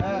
হ্যাঁ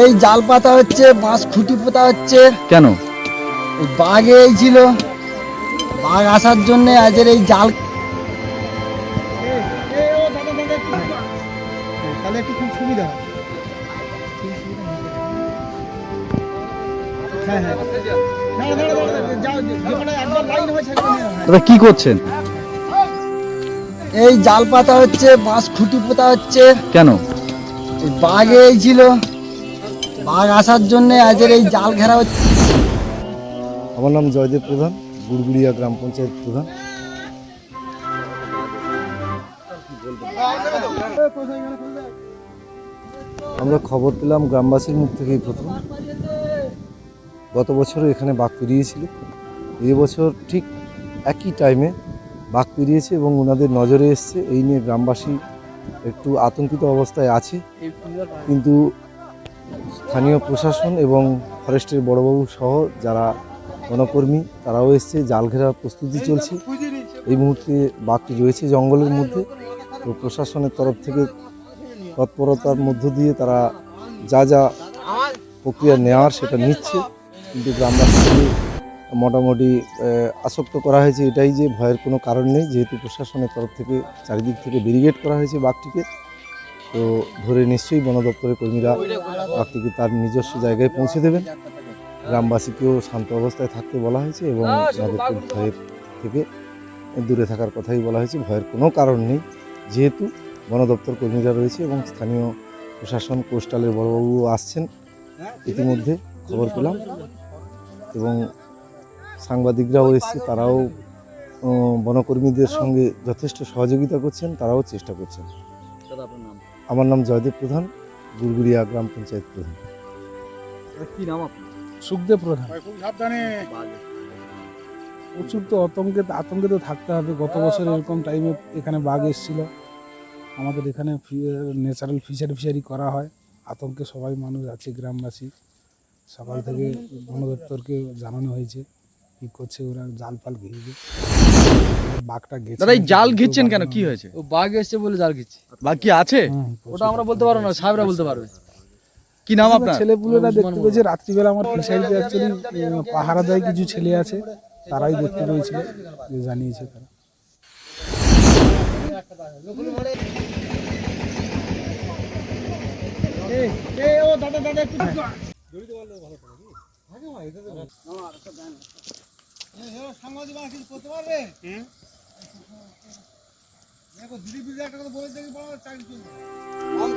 এই জাল পাতা হচ্ছে বাঁশ খুঁটি পোতা হচ্ছে। কেন? বাঘ এই ছিল বাঘ আসার জন্য আজের এই জাল তাহলে একটু খুব সুবিধা কি করছেন এই জাল পাতা হচ্ছে বাঁশ খুঁটি পোতা হচ্ছে। কেন? বাঘ এই ছিল বাঘ আসার জন্য আজের এই জাল ঘেরা হচ্ছে। আমার নাম জয়দেব প্রধান, গুড়গুড়িয়া গ্রাম পঞ্চায়েত প্রধান। আমরা খবর পেলাম গ্রামবাসীর মুখ থেকেই প্রথম। গত বছরও এখানে বাঘ পেরিয়েছিল। এই বছর ঠিক একই টাইমে বাঘ পেরিয়েছে এবং ওনাদের নজরে এসছে। এই নিয়ে গ্রামবাসী একটু আতঙ্কিত অবস্থায় আছে। কিন্তু স্থানীয় প্রশাসন এবং ফরেস্টের বড়বাবু সহ যারা বনকর্মী, তারাও এসছে, জাল ঘেরার প্রস্তুতি চলছে। এই মুহূর্তে বাঘটি রয়েছে জঙ্গলের মধ্যে। তো প্রশাসনের তরফ থেকে তৎপরতার মধ্য দিয়ে তারা যা যা প্রক্রিয়া নেওয়ার সেটা নিচ্ছে। কিন্তু গ্রামবাসীকে মোটামুটি আসক্ত করা হয়েছে এটাই যে ভয়ের কোনো কারণ নেই। যেহেতু প্রশাসনের তরফ থেকে চারিদিক থেকে ব্যারিগেড করা হয়েছে বাঘটিকে। তো ধরে নিশ্চয়ই বন দপ্তরের কর্মীরা বাঘটিকে তার নিজস্ব জায়গায় পৌঁছে দেবেন। গ্রামবাসীকেও শান্ত অবস্থায় থাকতে বলা হয়েছে এবং তাদেরকে ভয়ের থেকে দূরে থাকার কথাই বলা হয়েছে, ভয়ের কোনো কারণ নেই। যেহেতু বন দপ্তর কর্মীরা রয়েছে এবং স্থানীয় প্রশাসন কোস্টালের বড়বাবুও আসছেন, ইতিমধ্যে খবর পেলাম এবং সাংবাদিকরাও এসছে, তারাও বনকর্মীদের সঙ্গে যথেষ্ট সহযোগিতা করছেন, তারাও চেষ্টা করছেন। দাদা, আপনার নাম? আমার নাম জয়দেব প্রধান গুড়গুড়িয়া গ্রাম পঞ্চায়েত প্রধান। কি নাম আপনার? সুখদেব প্রধান। সাবধানে। প্রচুর তো আতঙ্কে আতঙ্কে তো থাকতে হবে। গত বছর এরকম টাইমে এখানে বাঘ এসেছিল। আমাদের এখানে ন্যাচারাল ফিশারি ফিশারি করা হয়। আতঙ্কে সবাই মানুষ আছে গ্রামবাসী। সকাল থেকে বন দপ্তরকে জানানো হয়েছে। কি করছে ওরা? জাল ফাল ঘিরবে বাঘটা গেছে। দাদা এই জাল ঘিরছেন কেন? কি হয়েছে? ও বাঘ এসছে বলে জাল ঘিরছি। বা কি আছে? ওটা আমরা বলতে পারব না সাহেবরা বলতে পারবে। কি নাম আপনার? ছেলেপুলেরা দেখতে পেয়েছে রাত্রিবেলা আমার ফিশারিতে অ্যাকচুয়ালি পাহারা দেয় কিছু ছেলে আছে তারাই দেখতে পেয়েছিল যে জানিয়েছে তারা। এই ও দাদা দাদা একটু সাংবাদিক কিছু করতে পারবে? দেখো দিদি বিজি একটা কথা বলে দেখি বলো চাকরি চলবে। ওয়ান